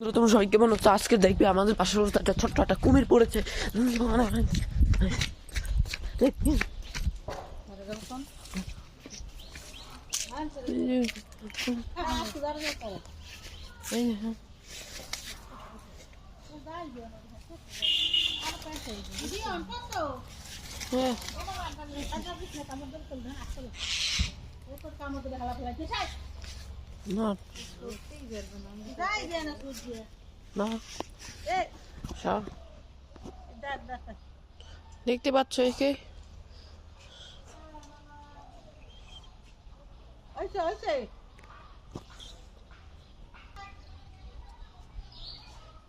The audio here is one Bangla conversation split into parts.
তোমরা সবাই কেমন হচ্ছে আজকে দেখবে আমাদের পাশের রাস্তায় একটা ছোট্ট একটা কুমির পড়েছে হ্যাঁ। হ্যাঁ, না। দেখতে পাচ্ছ একে।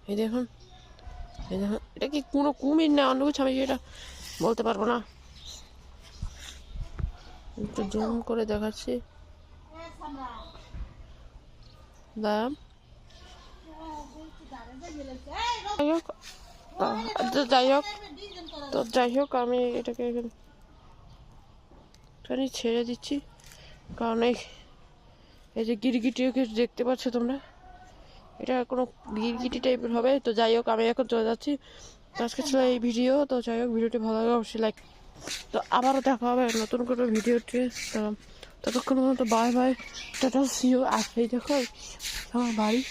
এই দেখুন। এই এটা কি কোনো কুমির না অন্য কিছু আমি সেটা বলতে পারব না। একটু জুম করে দেখাচ্ছি। যাই হোক যাই হোক তো যাই হোক আমি এটাকে এখানে ছেড়ে দিচ্ছি। কারণ এই এই যে গিরগিটিকে দেখতে পাচ্ছ তোমরা? এটা কোনো গিরগিটি টাইপের হবে। তো যাই হোক আমি এখন চলে যাচ্ছি। আজকে ছিল এই ভিডিও। তো যাই হোক ভিডিওটি ভালো লাগে অবশ্যই লাইক তো আবারও দেখা হবে নতুন কোনো ভিডিওতে। তো ততক্ষণ পর্যন্ত বাই বাই টাটা সিও আর এই দেখো, আমার বাড়ি।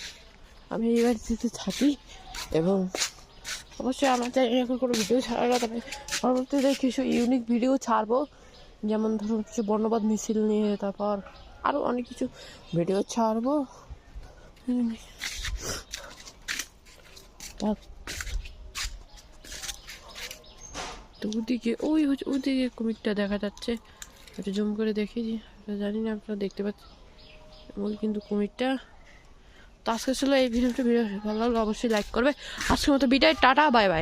আমি এই বাড়িতে থাকি এবং অবশ্যই আমার চ্যানেলে এখন কোনো ভিডিও ছাড়া না, তবে পরবর্তীতে কিছু ইউনিক ভিডিও ছাড়বো। যেমন ধরুন কিছু বর্ণবাদ মিছিল নিয়ে, তারপর আরও অনেক কিছু ভিডিও ছাড়বো। তো ওদিকে, ওই হচ্ছে ওদিকে কুমিরটা দেখা যাচ্ছে। একটু জুম করে দেখি জানি না, আপনারা দেখতে পাচ্ছেন। ওই কিন্তু কুমিরটা। তো আজকে ছিল এই ভিডিওটা ভিডিও ভালো লাগলে অবশ্যই লাইক করবে। আজকের মতো বিদায়, টাটা, বাই বাই।